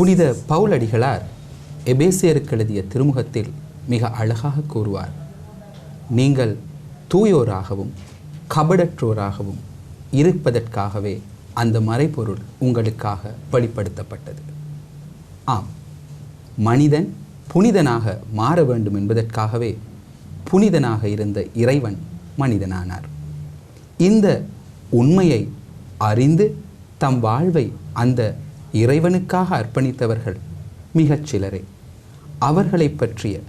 புனித பவுலடிகளார் எபேசியருக்கு எழுதிய திருமுகத்தில் மிக அழகாக கூறுவார். நீங்கள் தூயோராகவும் கபடற்றோராகவும் இருப்பதற்காகவே அந்த மறைபொருள் உங்களுக்காக வெளிப்படுத்தப்பட்டது. ஆம் மனிதன் புனிதனாக மாற வேண்டும் என்பதற்காகவே புனிதனாக இருந்த இறைவன் மனிதனானார். இந்த உண்மையை அறிந்து தம் வாழ்வை அந்த இறைவனுக்காக அர்ப்பணித்தவர்கள் மிகச் சிலரே. அவர்களைப் பற்றிய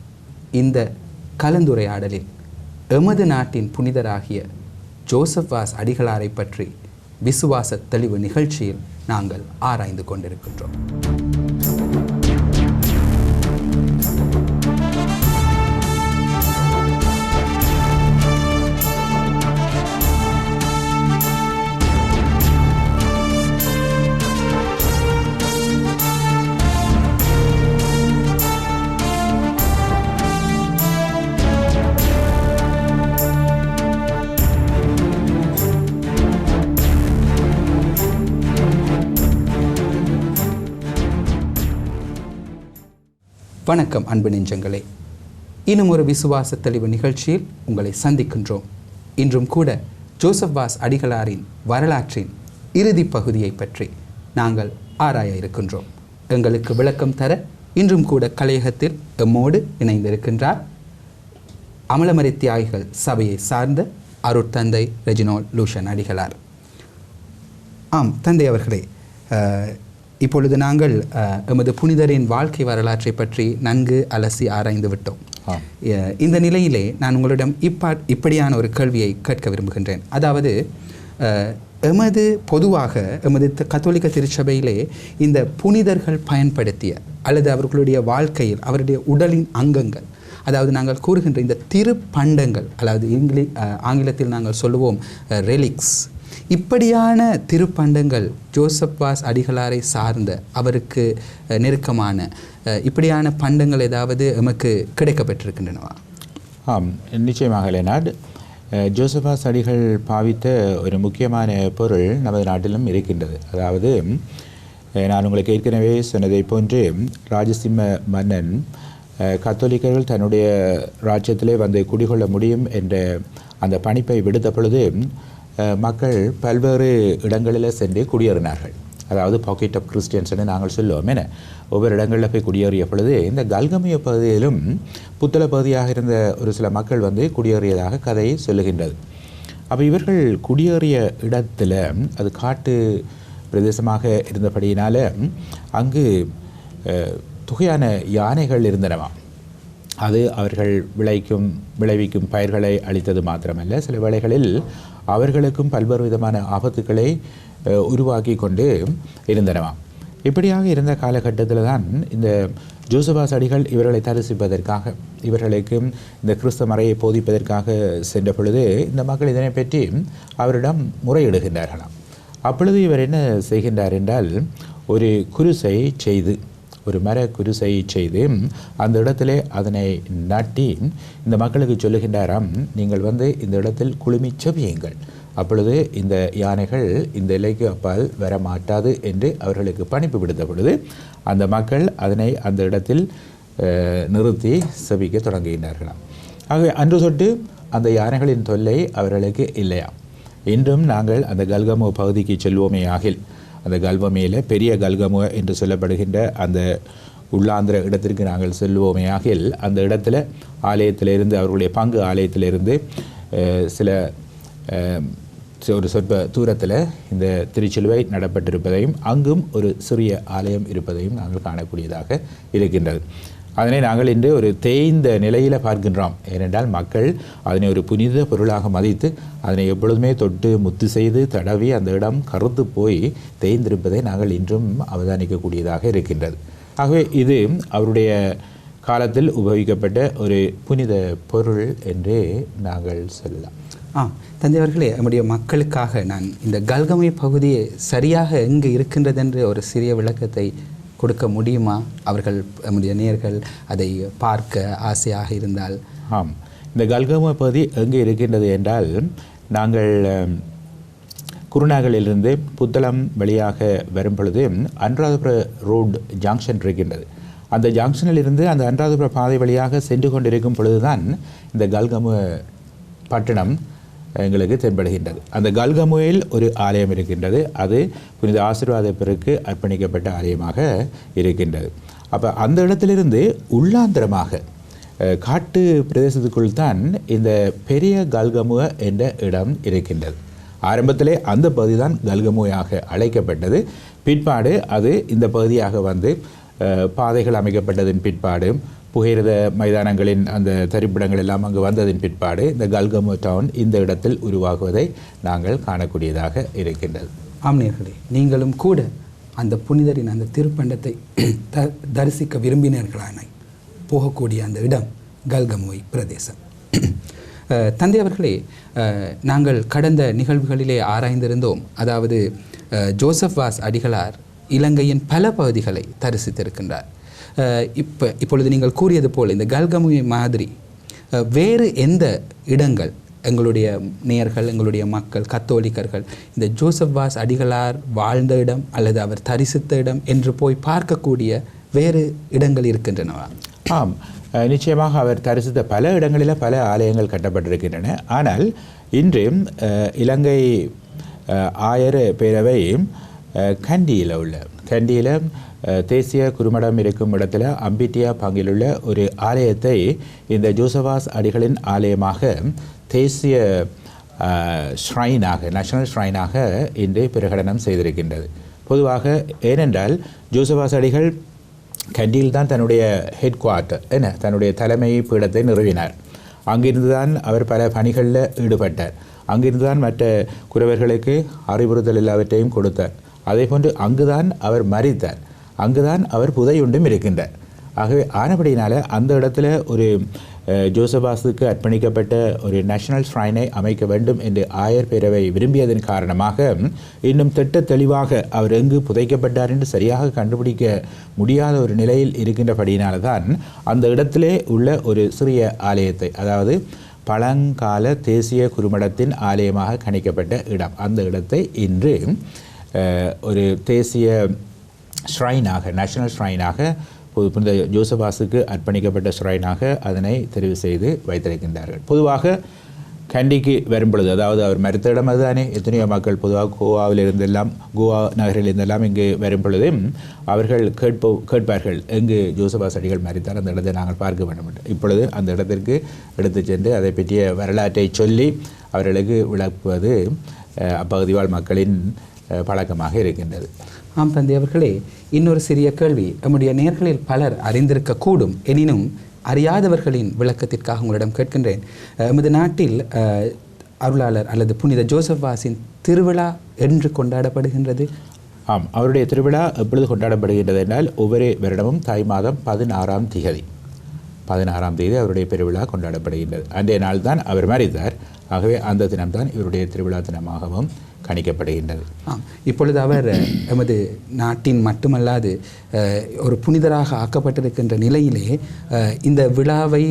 இந்த கலந்துரையாடலில் எமது நாட்டின் புனிதராகிய ஜோசப் வாஸ் அடிகளாரை பற்றி விசுவாச தெளிவு நிகழ்ச்சியில் நாங்கள் ஆராய்ந்து கொண்டிருக்கின்றோம். வணக்கம் அன்பு நெஞ்சங்களே. இன்னும் ஒரு விசுவாச தெளிவு நிகழ்ச்சியில் உங்களை சந்திக்கின்றோம். இன்றும் கூட ஜோசப் வாஸ் அடிகளாரின் வரலாற்றின் இறுதி பகுதியை பற்றி நாங்கள் ஆராய இருக்கின்றோம். எங்களுக்கு விளக்கம் தர இன்றும் கூட கலையகத்தில் எம்மோடு இணைந்திருக்கின்றார் அமலமரி தியாகிகள் சபையை சார்ந்த அருட்தந்தை ரெஜினால் லூஷன் அடிகளார். ஆம் தந்தை அவர்களே இப்பொழுது நாங்கள் எமது புனிதரின் வாழ்க்கை வரலாற்றை பற்றி நன்கு அலசி ஆராய்ந்து விட்டோம். இந்த நிலையிலே நான் உங்களிடம் இப்பா இப்படியான ஒரு கேள்வியை கேட்க விரும்புகின்றேன். அதாவது எமது பொதுவாக எமது கத்தோலிக்க திருச்சபையிலே இந்த புனிதர்கள் பயன்படுத்திய அல்லது அவர்களுடைய வாழ்க்கையில் அவருடைய உடலின் அங்கங்கள் அதாவது நாங்கள் கூறுகின்ற இந்த திருப்பண்டங்கள் அதாவது இங்கிலி ஆங்கிலத்தில் நாங்கள் சொல்லுவோம் ரெலிக்ஸ் இப்படியான திருப்பண்டங்கள் ஜோசப் வாஸ் அடிகளாரை சார்ந்த அவருக்கு நெருக்கமான இப்படியான பண்டங்கள் ஏதாவது எமக்கு கிடைக்கப்பெற்றிருக்கின்றனவா ஆம் நிச்சயமாக லேனார்ட். ஜோசபாஸ் அடிகள் பாவித்த ஒரு முக்கியமான பொருள் நமது நாட்டிலும் இருக்கின்றது. அதாவது நான் உங்களுக்கு ஏற்கனவே சொன்னதை போன்று ராஜசிம்ம மன்னன் கத்தோலிக்கர்கள் தன்னுடைய ராஜ்யத்திலே வந்து குடிகொள்ள முடியும் என்ற அந்த பணிப்பை விடுத்த பொழுது மக்கள் பல்வேறு இடங்களில் சென்று குடியேறினார்கள். அதாவது பாக்கெட் ஆஃப் கிறிஸ்டியன்ஸ் என்று நாங்கள் சொல்லுவோம். என ஒவ்வொரு இடங்களில் போய் குடியேறிய பொழுது இந்த கல்கமிய பகுதியிலும் புத்தள பகுதியாக இருந்த ஒரு சில மக்கள் வந்து குடியேறியதாக கதையை சொல்லுகின்றது. அப்போ இவர்கள் குடியேறிய இடத்துல அது காட்டு பிரதேசமாக இருந்தபடியினால் அங்கு தொகையான யானைகள் இருந்தனவாம் அது அவர்கள் விளைக்கும் விளைவிக்கும் பயிர்களை அளித்தது மாத்திரமல்ல. சில வேளைகளில் அவர்களுக்கும் பல்வேறு விதமான ஆபத்துக்களை உருவாக்கி கொண்டு இருந்தனவாம் இப்படியாக இருந்த காலகட்டத்தில் தான் இந்த ஜோசபாஸ் அடிகள் இவர்களை தரிசிப்பதற்காக இவர்களுக்கு இந்த கிறிஸ்தவ மறையை போதிப்பதற்காக சென்ற பொழுது இந்த மக்கள் இதனை பற்றி அவரிடம் முறையிடுகின்றார்களாம். அப்பொழுது இவர் என்ன செய்கின்றார் என்றால் ஒரு குருசை செய்து ஒரு மர குருசை செய்து அந்த இடத்திலே அதனை நாட்டி இந்த மக்களுக்கு சொல்லுகின்றாராம் நீங்கள் வந்து இந்த இடத்தில் குழுமி செவியுங்கள் அப்பொழுது இந்த யானைகள் இந்த எல்லைக்கு அப்பால் வர மாட்டாது என்று அவர்களுக்கு பணிப்பு விடுத்த பொழுது அந்த மக்கள் அதனை அந்த இடத்தில் அஹ், நிறுத்தி செவிக்க தொடங்குகின்றார்களாம். ஆகவே அன்று தொட்டு அந்த யானைகளின் தொல்லை அவர்களுக்கு இல்லையா இன்றும் நாங்கள் அந்த கல்கமோ பகுதிக்கு செல்வோமே ஆகில். அந்த கல்வமையில் பெரிய கல்கமு என்று சொல்லப்படுகின்ற அந்த உள்ளாந்திர இடத்திற்கு நாங்கள் செல்வோமே ஆகில் அந்த இடத்துல ஆலயத்திலிருந்து அவர்களுடைய பங்கு ஆலயத்திலிருந்து சில ஒரு சொற்ப தூரத்தில் இந்த திருச்சிலுவை நடப்பட்டிருப்பதையும் அங்கும் ஒரு சிறிய ஆலயம் இருப்பதையும் நாங்கள் காணக்கூடியதாக இருக்கின்றது. அதனை நாங்கள் இன்று ஒரு தேய்ந்த நிலையில் பார்க்கின்றோம். ஏனென்றால் மக்கள் அதனை ஒரு புனித பொருளாக மதித்து அதனை எப்பொழுதுமே தொட்டு முத்து செய்து தடவி அந்த இடம் கருத்து போய் தேய்ந்திருப்பதை நாங்கள் இன்றும் அவதானிக்கக்கூடியதாக இருக்கின்றது. ஆகவே இது அவருடைய காலத்தில் உபயோகிக்கப்பட்ட ஒரு புனித பொருள் என்றே நாங்கள் சொல்லலாம். ஆ தந்தை அவர்களே நம்முடைய மக்களுக்காக நான் இந்த கல்கமை பகுதியை சரியாக எங்கு இருக்கின்றது என்று ஒரு சிறிய விளக்கத்தை கொடுக்க முடியுமா? அவர்கள் நம்முடைய நேர்கள் அதை பார்க்க ஆசையாக இருந்தால். ஆம். இந்த கல்கம பகுதி எங்கே இருக்கின்றது என்றால் நாங்கள் அம், குருநாகலிலிருந்து புத்தளம் வழியாக வரும் பொழுது அனுராதபுர ரோடு ஜங்ஷன் இருக்கின்றது. அந்த ஜங்ஷனில் இருந்து அந்த அனுராதபுர பாதை வழியாக சென்று கொண்டிருக்கும் பொழுதுதான் இந்த கல்கமு பட்டணம் எங்களுக்கு தென்படுகின்றது. அந்த கல்கமுயில் ஒரு ஆலயம் இருக்கின்றது. அது புனித ஆசீர்வாத பிறகு அர்ப்பணிக்கப்பட்ட ஆலயமாக இருக்கின்றது. அப்போ அந்த இடத்திலிருந்து உள்ளாந்திரமாக காட்டு பிரதேசத்துக்குள் தான் இந்த பெரிய கல்கமுக என்ற இடம் இருக்கின்றது. ஆரம்பத்திலே அந்த பகுதி தான் கல்கமுயாக அழைக்கப்பட்டது. பிற்பாடு அது இந்த பகுதியாக வந்து பாதைகள் அமைக்கப்பட்டதின் பிற்பாடு புகையிரத மைதானங்களின் அந்த தரிப்பிடங்கள் எல்லாம் அங்கு வந்ததின் பிற்பாடு இந்த கல்கமோ டவுன் இந்த இடத்தில் உருவாகுவதை நாங்கள் காணக்கூடியதாக இருக்கின்றது. ஆம்னியர்களே நீங்களும் கூட அந்த புனிதரின் அந்த திருப்பண்டத்தை த தரிசிக்க விரும்பினர்களான போகக்கூடிய அந்த இடம் கல்கமோய் பிரதேசம். தந்தை அவர்களே நாங்கள் கடந்த நிகழ்வுகளிலே ஆராய்ந்திருந்தோம். அதாவது ஜோசப் வாஸ் அடிகளார் இலங்கையின் பல பகுதிகளை தரிசித்திருக்கின்றார். இப்போ இப்பொழுது நீங்கள் கூறியது போல் இந்த கல்கமுவை மாதிரி வேறு எந்த இடங்கள் எங்களுடைய நேயர்கள் எங்களுடைய மக்கள் கத்தோலிக்கர்கள் இந்த ஜோசப் வாஸ் அடிகளார் வாழ்ந்த இடம் அல்லது அவர் தரிசித்த இடம் என்று போய் பார்க்கக்கூடிய வேறு இடங்கள் இருக்கின்றனவா? ஆம். நிச்சயமாக அவர் தரிசித்த பல இடங்களில் பல ஆலயங்கள் கட்டப்பட்டிருக்கின்றன. ஆனால் இன்று இலங்கை ஆயர் பேரவை கண்டியில் உள்ள கண்டியில் தேசிய குறுமடம் இருக்கும் இடத்துல அம்பிட்டியா பங்கிலுள்ள ஒரு ஆலயத்தை இந்த ஜோசவாஸ் அடிகளின் ஆலயமாக தேசிய ஷ்ரைனாக நேஷனல் ஷ்ரைனாக இன்று பிரகடனம் செய்திருக்கின்றது. பொதுவாக ஏனென்றால் ஜோசவாஸ் அடிகள் கண்டியில் தான் தன்னுடைய ஹெட் குவார்ட்டர் என்ன தன்னுடைய தலைமை பீடத்தை நிறுவினார். அங்கிருந்து தான் அவர் பல பணிகளில் ஈடுபட்டார். அங்கிருந்து தான் மற்ற குறவர்களுக்கு அறிவுறுத்தல் எல்லாவற்றையும் கொடுத்தார். அதே போன்று அங்குதான் அவர் மறித்தார் அங்குதான் அவர் புதையுண்டும் இருக்கின்றார். ஆகவே ஆனபடியினால் அந்த இடத்துல ஒரு ஜோசபாஸுக்கு அர்ப்பணிக்கப்பட்ட ஒரு நேஷனல் ஷ்ரைனை அமைக்க வேண்டும் என்று ஆயர் பேரவை விரும்பியதன் காரணமாக இன்னும் திட்ட தெளிவாக அவர் எங்கு புதைக்கப்பட்டார் என்று சரியாக கண்டுபிடிக்க முடியாத ஒரு நிலையில் இருக்கின்றபடியினால தான் அந்த இடத்திலே உள்ள ஒரு சிறிய ஆலயத்தை அதாவது பழங்கால தேசிய குறுமடத்தின் ஆலயமாக கணிக்கப்பட்ட இடம். அந்த இடத்தை இன்று ஒரு தேசிய ஷ்ரைனாக நேஷனல் ஷ்ரைனாக பொது புனித ஜோசபாஸுக்கு அர்ப்பணிக்கப்பட்ட ஷ்ரைனாக அதனை தெரிவு செய்து வைத்திருக்கின்றார்கள் பொதுவாக கண்டிக்கு வரும்பொழுது அதாவது அவர் மறுத்த இடம் அதுதானே எத்தனையோ மக்கள் பொதுவாக கோவாவில் இருந்தெல்லாம் கோவா நகரில் இருந்தெல்லாம் இங்கு வரும்பொழுதும் அவர்கள் கேட்போ கேட்பார்கள் எங்கு ஜோசபாஸ் அடிகள் மறித்தார் அந்த இடத்தை நாங்கள் பார்க்க வேண்டும் என்று இப்பொழுது அந்த இடத்திற்கு எடுத்துச் சென்று அதை பற்றிய வரலாற்றை சொல்லி அவர்களுக்கு விளக்குவது அஹ், அப்பகுதி வாழ் மக்களின் பழக்கமாக இருக்கின்றது. ஆம் தந்தை அவர்களே இன்னொரு சிறிய கேள்வி. நம்முடைய நேர்களில் பலர் அறிந்திருக்கக்கூடும் எனினும் அறியாதவர்களின் விளக்கத்திற்காக உங்களிடம் கேட்கின்றேன். எமது நாட்டில் அருளாளர் அல்லது புனித ஜோசப் வாசின் திருவிழா என்று கொண்டாடப்படுகின்றது? ஆம் அவருடைய திருவிழா எப்பொழுது கொண்டாடப்படுகின்றது என்றால் ஒவ்வொரு வருடமும் தாய் மாதம் பதினாறாம் திகதி. பதினாறாம் தேதி அவருடைய பெருவிழா கொண்டாடப்படுகின்றது. அன்றைய நாள் தான் அவர் மறித்தார். ஆகவே அந்த தினம்தான் இவருடைய திருவிழா தினமாகவும் கணிக்கப்படுகின்றது. ஆம் இப்பொழுது அவர் எமது நாட்டின் மட்டுமல்லாது ஒரு புனிதராக ஆக்கப்பட்டிருக்கின்ற நிலையிலே இந்த விழாவை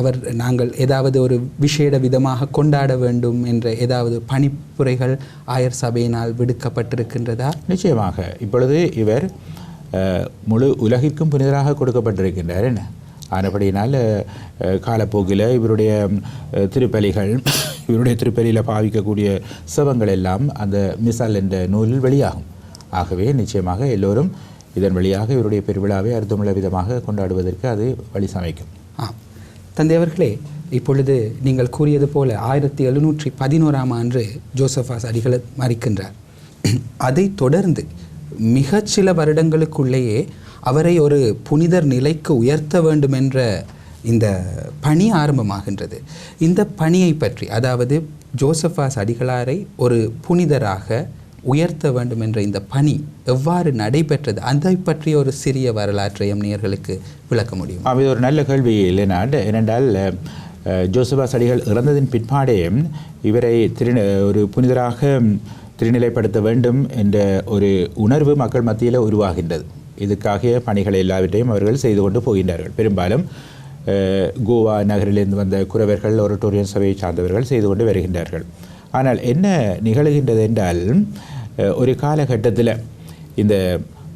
அவர் நாங்கள் ஏதாவது ஒரு விசேட விதமாக கொண்டாட வேண்டும் என்ற ஏதாவது பணிப்புரைகள் ஆயர் சபையினால் விடுக்கப்பட்டிருக்கின்றதா? நிச்சயமாக. இப்பொழுது இவர் முழு உலகிற்கும் புனிதராக கொடுக்கப்பட்டிருக்கின்றார். என்ன? ஆனபடியினால் காலப்போக்கில் இவருடைய திருப்பலிகள் இவருடைய திருப்பலியில் பாவிக்கக்கூடிய சிவங்கள் எல்லாம் அந்த மிசால் என்ற நூலில் வெளியாகும். ஆகவே நிச்சயமாக எல்லோரும் இதன் வழியாக இவருடைய பெருவிழாவை அர்த்தமுள்ள விதமாக கொண்டாடுவதற்கு அது வழி சமைக்கும். ஆ தந்தை அவர்களே இப்பொழுது நீங்கள் கூறியது போல ஆயிரத்தி எழுநூற்றி பதினோராம் ஆண்டு ஜோசஃபாஸ் அடிகளை மறிக்கின்றார். அதைத் தொடர்ந்து மிக சில வருடங்களுக்குள்ளேயே அவரை ஒரு புனிதர் நிலைக்கு உயர்த்த வேண்டும் என்ற இந்த பணி ஆரம்பமாகின்றது. இந்த பணியை பற்றி அதாவது ஜோசஃபாஸ் அடிகளாரை ஒரு புனிதராக உயர்த்த வேண்டும் என்ற இந்த பணி எவ்வாறு நடைபெற்றது? அதை பற்றிய ஒரு சிறிய வரலாற்றை எம் விளக்க முடியும்? அவை ஒரு நல்ல கேள்வி இல்லைனா ஏனென்றால் ஜோசபாஸ் அடிகள் இறந்ததின் பிற்பாடே இவரை திரு ஒரு புனிதராக திருநிலைப்படுத்த வேண்டும் என்ற ஒரு உணர்வு மக்கள் மத்தியில் உருவாகின்றது. இதுக்காக பணிகளை எல்லாவற்றையும் அவர்கள் செய்து கொண்டு போகின்றார்கள். பெரும்பாலும் கோவா நகரிலிருந்து வந்த குறவர்கள் ஒரட்டோரியன் சபையை சார்ந்தவர்கள் செய்து கொண்டு வருகின்றார்கள். ஆனால் என்ன நிகழுகின்றது என்றால் ஒரு காலகட்டத்தில் இந்த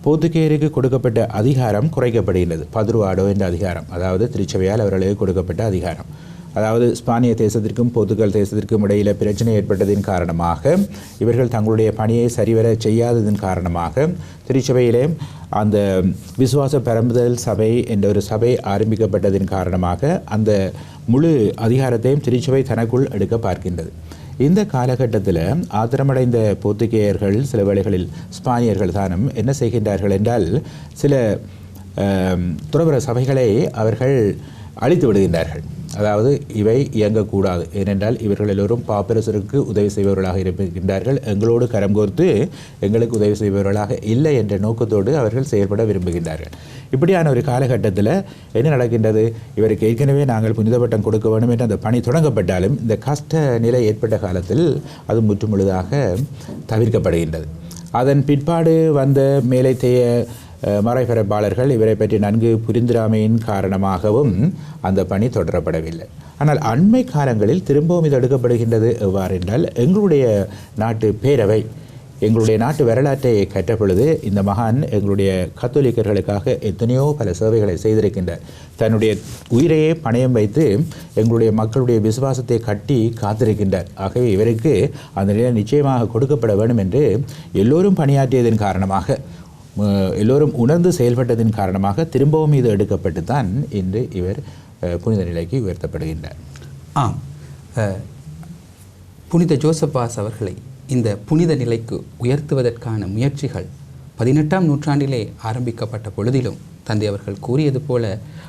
போத்துக்கேருக்கு கொடுக்கப்பட்ட அதிகாரம் குறைக்கப்படுகின்றது. பதுருவாடோ என்ற அதிகாரம் அதாவது திருச்சபையால் அவர்களுக்கு கொடுக்கப்பட்ட அதிகாரம். அதாவது ஸ்பானிய தேசத்திற்கும் போர்த்துகல் தேசத்திற்கும் இடையில் பிரச்சனை ஏற்பட்டதின் காரணமாக இவர்கள் தங்களுடைய பணியை சரிவர செய்யாததன் காரணமாக திருச்சபையிலே அந்த விசுவாச பரம்புதல் சபை என்ற ஒரு சபை ஆரம்பிக்கப்பட்டதின் காரணமாக அந்த முழு அதிகாரத்தையும் திருச்சபை தனக்குள் எடுக்க பார்க்கின்றது. இந்த காலகட்டத்தில் ஆத்திரமடைந்த போர்த்துகேயர்கள் சில வேளைகளில் ஸ்பானியர்கள் தானும் என்ன செய்கின்றார்கள் என்றால் சில துறவர சபைகளை அவர்கள் அழித்து விடுகின்றார்கள். அதாவது இவை இயங்கக்கூடாது. ஏனென்றால் இவர்கள் எல்லோரும் பாப்பரசருக்கு உதவி செய்பவர்களாக இருக்கின்றார்கள். எங்களோடு கரம் கோர்த்து எங்களுக்கு உதவி செய்பவர்களாக இல்லை என்ற நோக்கத்தோடு அவர்கள் செயல்பட விரும்புகின்றார்கள். இப்படியான ஒரு காலகட்டத்தில் என்ன நடக்கின்றது? இவருக்கு ஏற்கனவே நாங்கள் புனித பட்டம் கொடுக்க வேண்டும் என்று அந்த பணி தொடங்கப்பட்டாலும் இந்த கஷ்ட நிலை ஏற்பட்ட காலத்தில் அது முற்றுமுழுதாக தவிர்க்கப்படுகின்றது. அதன் பிற்பாடு வந்த மேலைத்தேய தேய மறைபரப்பாளர்கள் இவரை பற்றி நன்கு புரிந்திராமையின் காரணமாகவும் அந்த பணி தொடரப்படவில்லை. ஆனால் அண்மை காலங்களில் திரும்பவும் இது எடுக்கப்படுகின்றது எவ்வாறென்றால் எங்களுடைய நாட்டு பேரவை எங்களுடைய நாட்டு வரலாற்றை கற்ற பொழுது இந்த மகான் எங்களுடைய கத்தோலிக்கர்களுக்காக எத்தனையோ பல சேவைகளை செய்திருக்கின்றார். தன்னுடைய உயிரையே பணயம் வைத்து எங்களுடைய மக்களுடைய விசுவாசத்தை கட்டி காத்திருக்கின்றார். ஆகவே இவருக்கு அந்த நிலை நிச்சயமாக கொடுக்கப்பட வேண்டும் என்று எல்லோரும் பணியாற்றியதன் காரணமாக எல்லோரும் உணர்ந்து செயல்பட்டதின் காரணமாக திரும்பவும் இது எடுக்கப்பட்டு தான் இன்று இவர் புனித நிலைக்கு உயர்த்தப்படுகின்றார். ஆம். புனித ஜோசப்பாஸ் அவர்களை இந்த புனித நிலைக்கு உயர்த்துவதற்கான முயற்சிகள் பதினெட்டாம் நூற்றாண்டிலே ஆரம்பிக்கப்பட்ட பொழுதிலும் தந்தை அவர்கள் கூறியது போல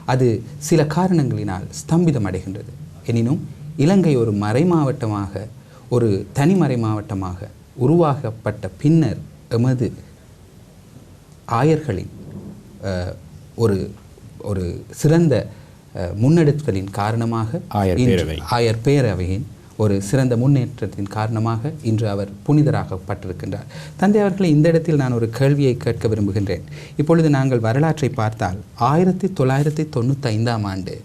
அது சில காரணங்களினால் ஸ்தம்பிதம் அடைகின்றது எனினும் இலங்கை ஒரு மறை மாவட்டமாக ஒரு தனிமறை மாவட்டமாக உருவாக்கப்பட்ட பின்னர் எமது ஆயர்களின் ஒரு ஒரு சிறந்த முன்னெடுப்புகளின் காரணமாக ஆயர் பேரவையின். ஒரு சிறந்த முன்னேற்றத்தின் காரணமாக இன்று அவர் புனிதராகப்பட்டிருக்கின்றார். தந்தை அவர்களை இந்த இடத்தில் நான் ஒரு கேள்வியை கேட்க விரும்புகின்றேன். இப்பொழுது நாங்கள் வரலாற்றை பார்த்தால் ஆயிரத்தி தொள்ளாயிரத்தி தொண்ணூற்றி ஐந்தாம் ஆண்டு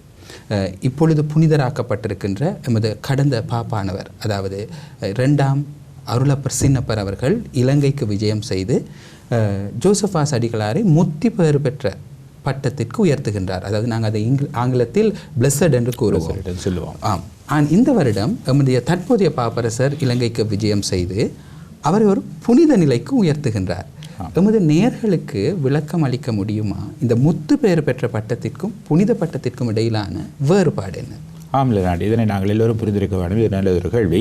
இப்பொழுது புனிதராக்கப்பட்டிருக்கின்ற எமது கடந்த பாப்பானவர் அதாவது அஹ், இரண்டாம் அருளப்பர் சின்னப்பர் அவர்கள் இலங்கைக்கு விஜயம் செய்து அஹ், ஜோசபாஸ் அடிகளாரை முத்தி பெயர் பெற்ற பட்டத்திற்கு உயர்த்துகின்றார். அதாவது நாங்கள் அதை இங்கில ஆங்கிலத்தில் பிளஸட் என்று கூறுவோம். சொல்லுவோம். ஆம். ஆன் இந்த வருடம் எம்முடைய தற்போதைய பாப்பரசர் இலங்கைக்கு விஜயம் செய்து அவரை ஒரு புனித நிலைக்கு உயர்த்துகின்றார். எமது நேர்களுக்கு விளக்கம் அளிக்க முடியுமா? இந்த முத்து பெயர் பெற்ற பட்டத்திற்கும் புனித பட்டத்திற்கும் இடையிலான வேறுபாடு என்ன? ஆம் நாடு இதனை நாங்கள் எல்லோரும் புரிந்திருக்க வேண்டும். இது நல்ல ஒரு கேள்வி.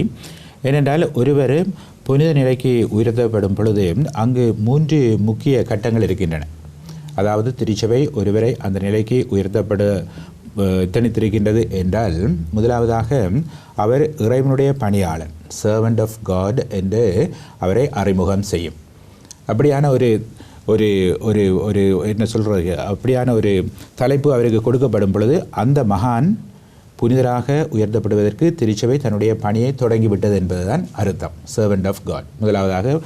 ஏனென்றால் ஒருவர் புனித நிலைக்கு உயர்த்தப்படும் பொழுது அங்கு மூன்று முக்கிய கட்டங்கள் இருக்கின்றன. அதாவது திருச்சபை ஒருவரை அந்த நிலைக்கு உயர்த்தப்பட அஹ், திணித்திருக்கின்றது என்றால் முதலாவதாக அவர் இறைவனுடைய பணியாளன் சர்வன்ட் ஆஃப் காட் என்று அவரை அறிமுகம் செய்யும். அப்படியான ஒரு ஒரு ஒரு ஒரு என்ன சொல்கிறது அப்படியான ஒரு தலைப்பு அவருக்கு கொடுக்கப்படும் பொழுது அந்த மகான் புனிதராக உயர்த்தப்படுவதற்கு திருச்சபை தன்னுடைய பணியை தொடங்கிவிட்டது என்பதுதான் அர்த்தம். சர்வெண்ட் ஆஃப் காட் முதலாவதாக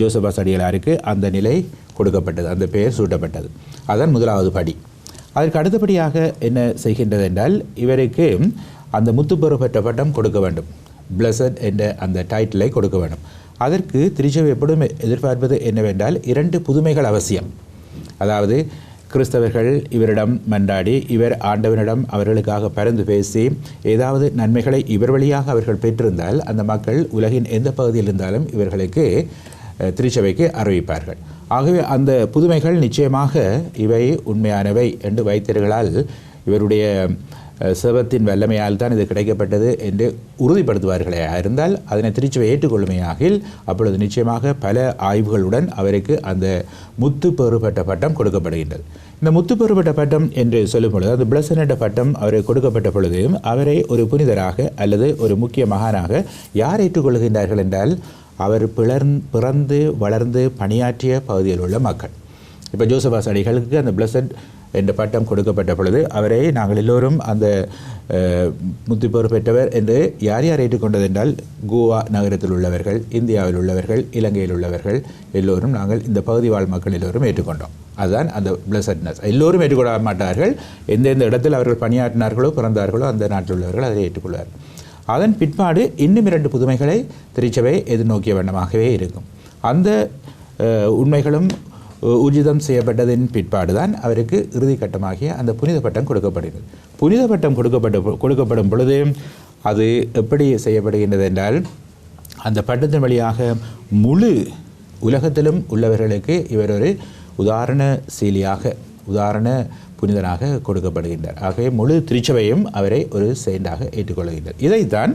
ஜோசபாஸ் அடிகளாருக்கு அந்த நிலை கொடுக்கப்பட்டது. அந்த பெயர் சூட்டப்பட்டது. அதான் முதலாவது படி. அதற்கு அடுத்தபடியாக என்ன செய்கின்றது என்றால் இவருக்கு அந்த முத்துப்பெரு பெற்ற பட்டம் கொடுக்க வேண்டும். பிளஸட் என்ற அந்த டைட்டிலை கொடுக்க வேண்டும். அதற்கு திருச்சபை எப்படி எதிர்பார்ப்பது என்னவென்றால் இரண்டு புதுமைகள் அவசியம். அதாவது கிறிஸ்தவர்கள் இவரிடம் மன்றாடி இவர் ஆண்டவனிடம் அவர்களுக்காக பரிந்து பேசி ஏதாவது நன்மைகளை இவர் வழியாக அவர்கள் பெற்றிருந்தால் அந்த மக்கள் உலகின் எந்த பகுதியில் இருந்தாலும் இவர்களுக்கு திருச்சபைக்கு அறிவிப்பார்கள். ஆகவே அந்த புதுமைகள் நிச்சயமாக இவை உண்மையானவை என்று வைத்தியர்களால் இவருடைய செவத்தின் வல்லமையால் தான் இது கிடைக்கப்பட்டது என்று உறுதிப்படுத்துவார்களே. இருந்தால் அதனை திருச்சுவை ஏற்றுக்கொள்ளுமையாகில் அப்பொழுது நிச்சயமாக பல ஆய்வுகளுடன் அவருக்கு அந்த முத்து பெறுபட்ட பட்டம் கொடுக்கப்படுகின்றது. இந்த முத்து பெறுபட்ட பட்டம் என்று சொல்லும் பொழுது அந்த பிளசனட்ட பட்டம் அவருக்கு கொடுக்கப்பட்ட பொழுது அவரை ஒரு புனிதராக அல்லது ஒரு முக்கிய மகானாக யார் ஏற்றுக்கொள்கின்றார்கள் என்றால் அவர் பிளர்ந் பிறந்து வளர்ந்து பணியாற்றிய பகுதியில் உள்ள மக்கள். இப்போ ஜோசபாஸ் அடிகளுக்கு அந்த பிளஸட் என்ற பட்டம் கொடுக்கப்பட்ட பொழுது அவரை நாங்கள் எல்லோரும் அந்த முத்திப்போர் பெற்றவர் என்று யார் யார் ஏற்றுக்கொண்டது என்றால் கோவா நகரத்தில் உள்ளவர்கள் இந்தியாவில் உள்ளவர்கள் இலங்கையில் உள்ளவர்கள் எல்லோரும் நாங்கள் இந்த பகுதி வாழ் மக்கள் எல்லோரும் ஏற்றுக்கொண்டோம் அதுதான் அந்த பிளஸட்னஸ் எல்லோரும் ஏற்றுக்கொள்ள மாட்டார்கள். எந்தெந்த இடத்தில் அவர்கள் பணியாற்றினார்களோ பிறந்தார்களோ அந்த நாட்டில் உள்ளவர்கள் அதை ஏற்றுக்கொள்வார்கள் அதன் பிற்பாடு இன்னும் இரண்டு புதுமைகளை திருச்சபை எதிர்நோக்கிய வண்ணமாகவே இருக்கும். அந்த உண்மைகளும் ஊர்ஜிதம் செய்யப்பட்டதின் பிற்பாடுதான் அவருக்கு இறுதி கட்டமாகிய அந்த புனித பட்டம் கொடுக்கப்படுகிறது. புனித பட்டம் கொடுக்கப்பட்ட கொடுக்கப்படும் பொழுது அது எப்படி செய்யப்படுகின்றது என்றால் அந்த பட்டத்தின் வழியாக முழு உலகத்திலும் உள்ளவர்களுக்கு இவர் ஒரு உதாரண சீலியாக உதாரண புனிதனாக கொடுக்கப்படுகின்றார். ஆகவே முழு திருச்சபையும் அவரை ஒரு செயிண்டாக ஏற்றுக்கொள்கின்றார் இதைத்தான்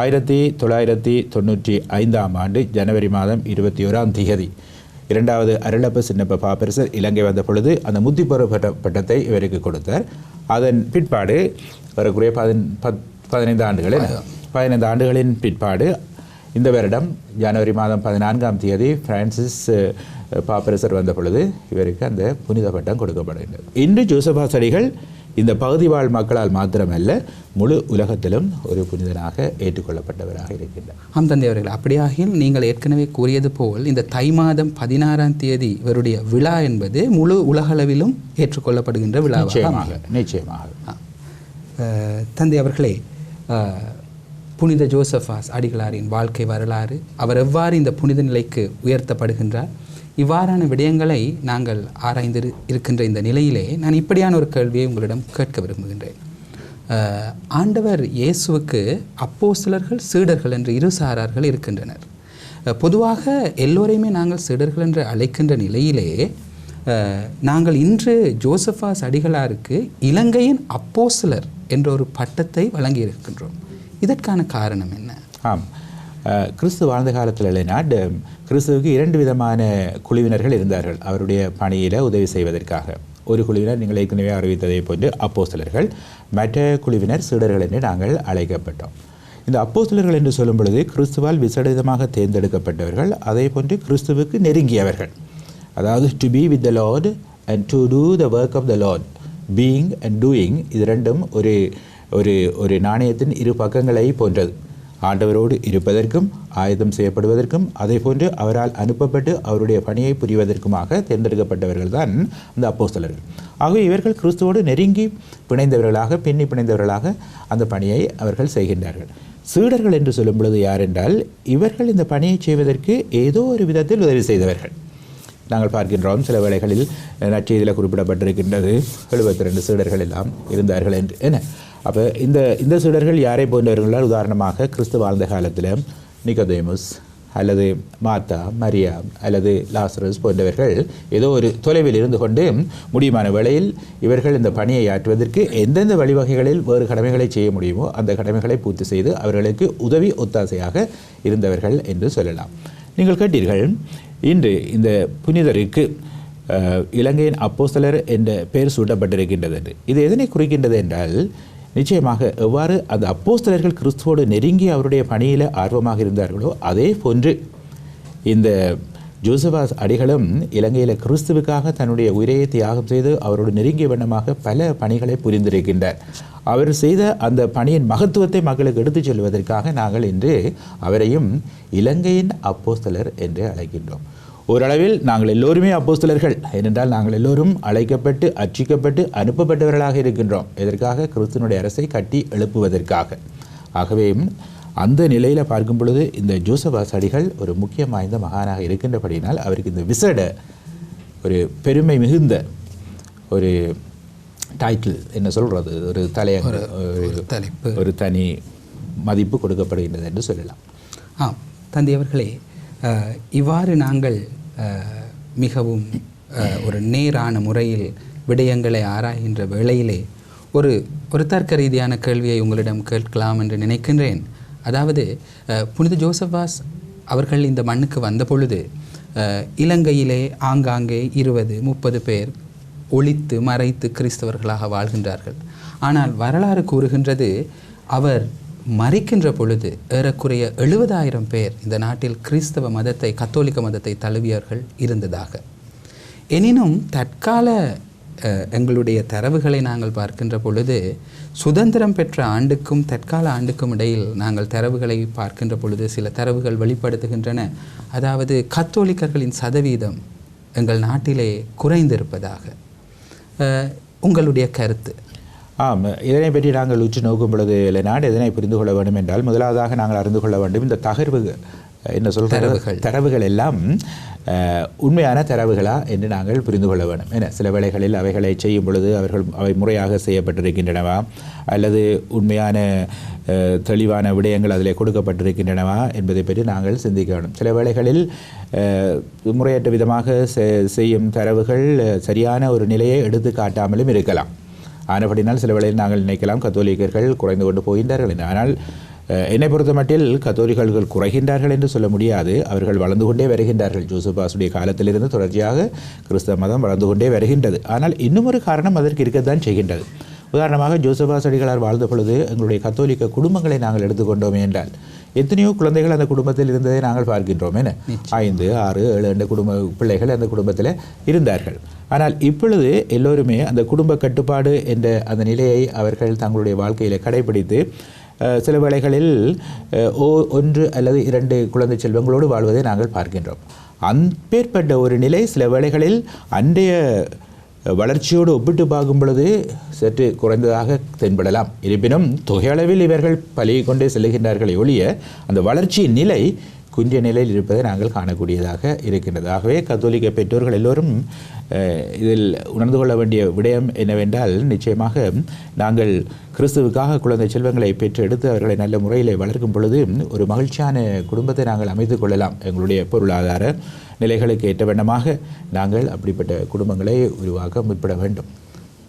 ஆயிரத்தி தொள்ளாயிரத்தி தொண்ணூற்றி ஐந்தாம் ஆண்டு ஜனவரி மாதம் இருபத்தி ஓராம் திகதி இரண்டாவது அருளப்ப சின்னப்ப பாப்பரசர் இலங்கை வந்த பொழுது அந்த முத்திப்பொரு பட்ட பட்டத்தை இவருக்கு கொடுத்தார். அதன் பிற்பாடு வரக்கூடிய பதின் பத் பதினைந்து ஆண்டுகளில் பதினைந்து ஆண்டுகளின் பிற்பாடு இந்த வருடம் ஜனவரி மாதம் பதினான்காம் தேதி பிரான்சிஸ் பாப்பரசர் வந்த பொழுது இவருக்கு அந்த புனித பட்டம் கொடுக்கப்படுகின்றது இன்று ஜோசபாசடிகள் இந்த பகுதி வாழ் மக்களால் மாத்திரமல்ல முழு உலகத்திலும் ஒரு புனிதனாக ஏற்றுக்கொள்ளப்பட்டவராக இருக்கின்றார். ஆம் தந்தை அவர்கள் அப்படியாகில் நீங்கள் ஏற்கனவே கூறியது போல் இந்த தை மாதம் பதினாறாம் தேதி இவருடைய விழா என்பது முழு உலகளவிலும் ஏற்றுக்கொள்ளப்படுகின்ற விழாவாக நிச்சயமாக நிச்சயமாக. தந்தை அவர்களே புனித ஜோசபாஸ் அடிகளாரின் வாழ்க்கை வரலாறு அவர் எவ்வாறு இந்த புனித நிலைக்கு உயர்த்தப்படுகின்றார்? இவ்வாறான விடயங்களை நாங்கள் ஆராய்ந்து இருக்கின்ற இந்த நிலையிலே நான் இப்படியான ஒரு கேள்வியை உங்களிடம் கேட்க விரும்புகின்றேன். ஆண்டவர் இயேசுவுக்கு அப்போஸ்தலர்கள் சீடர்கள் என்று இரு சாரார்கள் இருக்கின்றனர். பொதுவாக எல்லோரையுமே நாங்கள் சீடர்கள் என்று அழைக்கின்ற நிலையிலே நாங்கள் இன்று ஜோசஃபாஸ் அடிகளாருக்கு இலங்கையின் அப்போஸ்தலர் என்ற ஒரு பட்டத்தை வழங்கியிருக்கின்றோம். இதற்கான காரணம் என்ன? ஆம். கிறிஸ்து வாழ்ந்த காலத்தில் இல்லைனாட் கிறிஸ்துவுக்கு இரண்டு விதமான குழுவினர்கள் இருந்தார்கள். அவருடைய பணியில் உதவி செய்வதற்காக. ஒரு குழுவினர் நீங்கள் ஏற்கனவே அறிவித்ததை போன்று அப்போஸ்தலர்கள் மற்ற குழுவினர் சீடர்கள் என்று நாங்கள் அழைக்கப்பட்டோம். இந்த அப்போஸ்தலர்கள் என்று சொல்லும் பொழுது கிறிஸ்துவால் விசடிதமாக தேர்ந்தெடுக்கப்பட்டவர்கள் அதே போன்று கிறிஸ்துவுக்கு நெருங்கியவர்கள். அதாவது to be with the Lord and to do the work of the Lord being and doing இது ரெண்டும் ஒரு ஒரு ஒரு நாணயத்தின் இரு பக்கங்களை போன்றது. ஆண்டவரோடு இருப்பதற்கும் ஆயுதம் செய்யப்படுவதற்கும் அதே போன்று அவரால் அனுப்பப்பட்டு அவருடைய பணியை புரிவதற்குமாக தேர்ந்தெடுக்கப்பட்டவர்கள் தான் அந்த அப்போஸ்தலர்கள். ஆகவே இவர்கள் கிறிஸ்துவோடு நெருங்கி பிணைந்தவர்களாக பின்னி பிணைந்தவர்களாக அந்த பணியை அவர்கள் செய்கின்றார்கள். சீடர்கள் என்று சொல்லும் பொழுது யார் என்றால் இவர்கள் இந்த பணியை செய்வதற்கு ஏதோ ஒரு விதத்தில் உதவி செய்தவர்கள். நாங்கள் பார்க்கின்றோம் சில வேளைகளில் நற்செய்தியில் குறிப்பிடப்பட்டிருக்கின்றது எழுபத்தி ரெண்டு சீடர்கள் எல்லாம் இருந்தார்கள் என்று. என்ன? அப்போ இந்த இந்த சீடர்கள் யாரை போன்றவர்களால் உதாரணமாக கிறிஸ்து வாழ்ந்த காலத்தில் நிக்கோதேமுஸ் அல்லது மாத்தா மரியா அல்லது லாசரஸ் போன்றவர்கள் ஏதோ ஒரு தொலைவில் இருந்து கொண்டு முடியுமான வேளையில் இவர்கள் இந்த பணியை ஆற்றுவதற்கு எந்தெந்த வழிவகைகளில் வேறு கடமைகளை செய்ய முடியுமோ அந்த கடமைகளை பூர்த்தி செய்து அவர்களுக்கு உதவி ஒத்தாசையாக இருந்தவர்கள் என்று சொல்லலாம். நீங்கள் கேட்டீர்கள் இன்று இந்த புனிதருக்கு இலங்கையின் அப்போஸ்தலர் என்ற பெயர் சூட்டப்பட்டிருக்கின்றது என்று. இது எதனை குறிக்கின்றது என்றால் நிச்சயமாக எவ்வாறு அந்த அப்போஸ்தலர்கள் கிறிஸ்துவோடு நெருங்கி அவருடைய பணியில் ஆர்வமாக இருந்தார்களோ அதே போன்று இந்த ஜோசபாஸ் அடிகளும் இலங்கையில் கிறிஸ்துவுக்காக தன்னுடைய உயிரையை தியாகம் செய்து அவரோடு நெருங்கிய வண்ணமாக பல பணிகளை புரிந்திருக்கின்றார். அவர் செய்த அந்த பணியின் மகத்துவத்தை மக்களுக்கு எடுத்துச் செல்வதற்காக நாங்கள் இன்று அவரையும் இலங்கையின் அப்போஸ்தலர் என்று அழைக்கின்றோம். ஓரளவில் நாங்கள் எல்லோருமே அப்போஸ்தலர்கள். ஏனென்றால் நாங்கள் எல்லோரும் அழைக்கப்பட்டு அர்ச்சிக்கப்பட்டு அனுப்பப்பட்டவர்களாக இருக்கின்றோம். இதற்காக கிறிஸ்துவனுடைய அரசை கட்டி எழுப்புவதற்காக. ஆகவே அந்த நிலையில் பார்க்கும் பொழுது இந்த ஜோசபாஸ் அடிகள் ஒரு முக்கியம் வாய்ந்த மகானாக இருக்கின்றபடியினால் அவருக்கு இந்த விசேட ஒரு பெருமை மிகுந்த ஒரு டைட்டில் என்ன சொல்கிறது ஒரு தலையங்க ஒரு தனி மதிப்பு கொடுக்கப்படுகின்றது என்று சொல்லலாம். ஆம். தந்தை அவர்களே இவ்வாறு நாங்கள் மிகவும் ஒரு நேரான முறையில் விடயங்களை ஆராய்கின்ற வேளையிலே ஒரு ஒரு தர்க்க ரீதியான கேள்வியை உங்களிடம் கேட்கலாம் என்று நினைக்கின்றேன். அதாவது புனித ஜோசபாஸ் அவர்கள் இந்த மண்ணுக்கு வந்த பொழுது இலங்கையிலே ஆங்காங்கே இருபது முப்பது பேர் ஒழித்து மறைத்து கிறிஸ்தவர்களாக வாழ்கின்றார்கள். ஆனால் வரலாறு கூறுகின்றது அவர் மறிக்கின்ற பொழுது ஏறக்குறைய எழுபதாயிரம் பேர் இந்த நாட்டில் கிறிஸ்தவ மதத்தை கத்தோலிக்க மதத்தை தழுவியவர்கள் இருந்ததாக. எனினும் தற்கால எங்களுடைய தரவுகளை நாங்கள் பார்க்கின்ற பொழுது சுதந்திரம் பெற்ற ஆண்டுக்கும் தற்கால ஆண்டுக்கும் இடையில் நாங்கள் தரவுகளை பார்க்கின்ற பொழுது சில தரவுகள் வெளிப்படுத்துகின்றன. அதாவது கத்தோலிக்கர்களின் சதவீதம் எங்கள் நாட்டிலே குறைந்திருப்பதாக. உங்களுடைய கருத்து? ஆம் இதனை பற்றி நாங்கள் உற்று நோக்கும் பொழுது லெனாட் எதனை புரிந்து கொள்ள வேண்டும் என்றால் முதலாவதாக நாங்கள் அறிந்து கொள்ள வேண்டும் இந்த தகர்வு என்ன சொல்கிற தரவுகள். எல்லாம் உண்மையான தரவுகளா என்று நாங்கள் புரிந்து கொள்ள வேண்டும். என சில வேளைகளில் அவைகளை செய்யும் பொழுது அவர்கள் அவை முறையாக செய்யப்பட்டிருக்கின்றனவா? அல்லது உண்மையான தெளிவான விடயங்கள் அதில் கொடுக்கப்பட்டிருக்கின்றனவா என்பதை பற்றி நாங்கள் சிந்திக்க வேண்டும். சில வேளைகளில் முறையற்ற விதமாக செ- செய்யும் தரவுகள் சரியான ஒரு நிலையை எடுத்து காட்டாமலும் இருக்கலாம். ஆனபடினால் சில வேளையில் நாங்கள் நினைக்கலாம் கத்தோலிக்கர்கள் குறைந்து கொண்டு போகின்றார்கள் ஆனால் என்னை பொறுத்த மட்டில் கத்தோலிக்கர்கள் குறைகின்றார்கள் என்று சொல்ல முடியாது. அவர்கள் வளர்ந்து கொண்டே வருகின்றார்கள். ஜோசபாசுடைய காலத்திலிருந்து தொடர்ச்சியாக கிறிஸ்தவ மதம் வளர்ந்து கொண்டே வருகின்றது. ஆனால் இன்னும் ஒரு காரணம் அதற்கு இருக்கத்தான் செய்கின்றது. உதாரணமாக ஜோசபாசடிகளார் வாழ்ந்த பொழுது எங்களுடைய கத்தோலிக்க குடும்பங்களை நாங்கள் எடுத்துக்கொண்டோம் என்றால் எத்தனையோ குழந்தைகள் அந்த குடும்பத்தில் இருந்ததை நாங்கள் பார்க்கின்றோம் என்ன ஐந்து ஆறு ஏழு என்ற குடும்ப பிள்ளைகள் அந்த குடும்பத்தில் இருந்தார்கள். ஆனால் இப்பொழுது எல்லோருமே அந்த குடும்ப கட்டுப்பாடு என்ற அந்த நிலையை அவர்கள் தங்களுடைய வாழ்க்கையில் கடைபிடித்து சில வேளைகளில் ஓ ஒன்று அல்லது இரண்டு குழந்தை செல்வங்களோடு வாழ்வதை நாங்கள் பார்க்கின்றோம். அப்பேற்பட்ட ஒரு நிலை சில வேளைகளில் அன்றைய வளர்ச்சியோடு ஒப்பிட்டு பார்க்கும் பொழுது சற்று குறைந்ததாக தென்படலாம். இருப்பினும் தொகையளவில் இவர்கள் பழகி கொண்டே செல்லுகின்றார்களே ஒழிய அந்த வளர்ச்சியின் நிலை குன்றிய நிலையில் இருப்பதை நாங்கள் காணக்கூடியதாக இருக்கின்றது. ஆகவே கத்தோலிக்க பெற்றோர்கள் எல்லோரும் இதில் உணர்ந்து கொள்ள வேண்டிய விடயம் என்னவென்றால் நிச்சயமாக நாங்கள் கிறிஸ்துவுக்காக குழந்தை செல்வங்களை பெற்றெடுத்து அவர்களை நல்ல முறையில் வளர்க்கும் பொழுது ஒரு மகிழ்ச்சியான குடும்பத்தை நாங்கள் அமைத்து கொள்ளலாம். எங்களுடைய பொருளாதார நிலைகளுக்கு ஏற்ற வண்ணமாக நாங்கள் அப்படிப்பட்ட குடும்பங்களை உருவாக்க முற்பட வேண்டும்.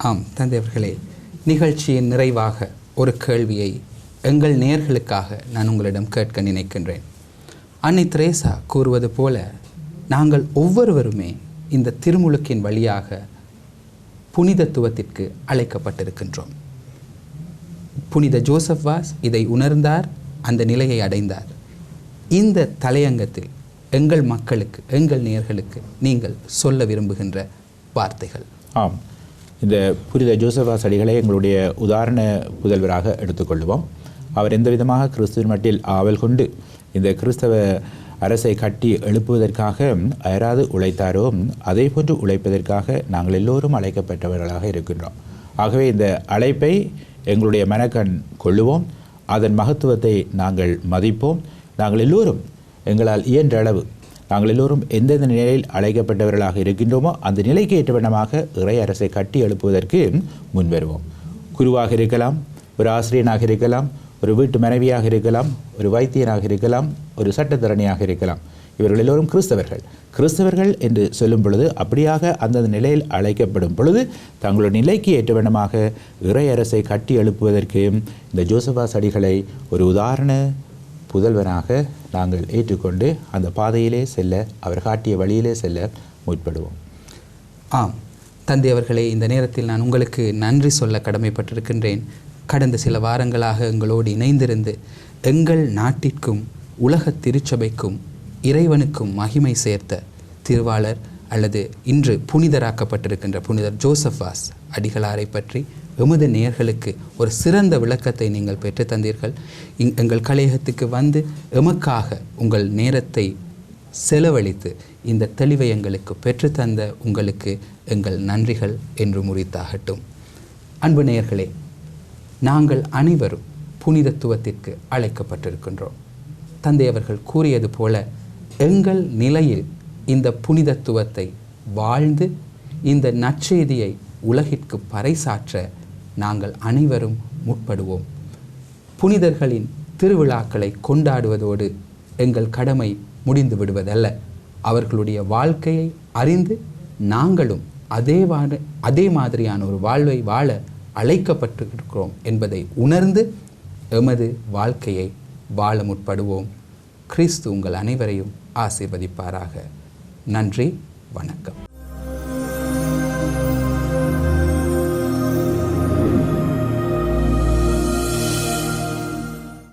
ஆம் தந்தை அவர்களே நிகழ்ச்சியின் நிறைவாக ஒரு கேள்வியை எங்கள் நேர்களுக்காக நான் உங்களிடம் கேட்க நினைக்கின்றேன். அன்னை திரேசா கூறுவது போல நாங்கள் ஒவ்வொருவருமே இந்த திருமுழுக்கின் வழியாக புனிதத்துவத்திற்கு அழைக்கப்பட்டிருக்கின்றோம். புனித ஜோசப் வாஸ் இதை உணர்ந்தார் அந்த நிலையை அடைந்தார். இந்த தலையங்கத்தில் எங்கள் மக்களுக்கு எங்கள் நேயர்களுக்கு நீங்கள் சொல்ல விரும்புகின்ற வார்த்தைகள். ஆம். இந்த புனித ஜோசபாஸ் அடிகளை எங்களுடைய உதாரண புதல்வராக எடுத்துக்கொள்வோம். அவர் எந்த விதமாக கிறிஸ்துவின் மட்டில் ஆவல் கொண்டு இந்த கிறிஸ்தவ அரசை கட்டி எழுப்புவதற்காக அயராது உழைத்தாரோ அதே போன்று உழைப்பதற்காக நாங்கள் எல்லோரும் அழைக்கப்பட்டவர்களாக இருக்கின்றோம். ஆகவே இந்த அழைப்பை எங்களுடைய மனக்கண் கொள்ளுவோம். அதன் மகத்துவத்தை நாங்கள் மதிப்போம். நாங்கள் எல்லோரும் எங்களால் இயன்ற அளவு நாங்கள் எல்லோரும் எந்தெந்த நிலையில் அழைக்கப்பட்டவர்களாக இருக்கின்றோமோ அந்த நிலைக்கு ஏற்றவண்ணமாக இறை அரசை கட்டி எழுப்புவதற்கு முன்வருவோம். குருவாக இருக்கலாம் ஒரு ஆசிரியனாக இருக்கலாம் ஒரு வீட்டு மனைவியாக இருக்கலாம் ஒரு வைத்தியனாக இருக்கலாம் ஒரு சட்டத்தரணியாக இருக்கலாம். இவர்கள் எல்லோரும் கிறிஸ்தவர்கள். கிறிஸ்தவர்கள் என்று சொல்லும் பொழுது அப்படியாக அந்தந்த நிலையில் அழைக்கப்படும் பொழுது தங்களுடைய நிலைக்கு ஏற்றவனமாக இறையரசை இறை அரசை கட்டி எழுப்புவதற்கு இந்த ஜோசபாஸ் அடிகளை ஒரு உதாரண புதல்வனாக நாங்கள் ஏற்றுக்கொண்டு அந்த பாதையிலே செல்ல அவர் காட்டிய வழியிலே செல்ல முற்படுவோம். ஆம். தந்தை அவர்களே இந்த நேரத்தில் நான் உங்களுக்கு நன்றி சொல்ல கடமைப்பட்டிருக்கின்றேன். கடந்த சில வாரங்களாக எங்களோடு இணைந்திருந்து எங்கள் நாட்டிற்கும் உலக திருச்சபைக்கும் இறைவனுக்கும் மகிமை சேர்த்த திருவாளர் அல்லது இன்று புனிதராக்கப்பட்டிருக்கின்ற புனிதர் ஜோசப்பாஸ் அடிகளாரை பற்றி எமது நேயர்களுக்கு ஒரு சிறந்த விளக்கத்தை நீங்கள் பெற்று தந்தீர்கள். இங்- எங்கள் கலையகத்துக்கு வந்து எமக்காக உங்கள் நேரத்தை செலவழித்து இந்த தெளிவை எங்களுக்கு பெற்றுத்தந்த உங்களுக்கு எங்கள் நன்றிகள் என்று முறித்தாகட்டும். அன்பு நேயர்களே நாங்கள் அனைவரும் புனிதத்துவத்திற்கு அழைக்கப்பட்டிருக்கின்றோம். தந்தை அவர்கள் கூறியது போல எங்கள் நிலையில் இந்த புனிதத்துவத்தை வாழ்ந்து இந்த நற்செய்தியை உலகிற்கு பறைசாற்ற நாங்கள் அனைவரும் முற்படுவோம். புனிதர்களின் திருவிழாக்களை கொண்டாடுவதோடு எங்கள் கடமை முடிந்து விடுவதல்ல. அவர்களுடைய வாழ்க்கையை அறிந்து நாங்களும் அதே அதே மாதிரியான ஒரு வாழ்வை வாழ அழைக்கப்பட்டிருக்கிறோம் என்பதை உணர்ந்து எமது வாழ்க்கையை வாழ முற்படுவோம். கிறிஸ்து உங்கள் அனைவரையும் ஆசீர்வதிப்பாராக. நன்றி வணக்கம்.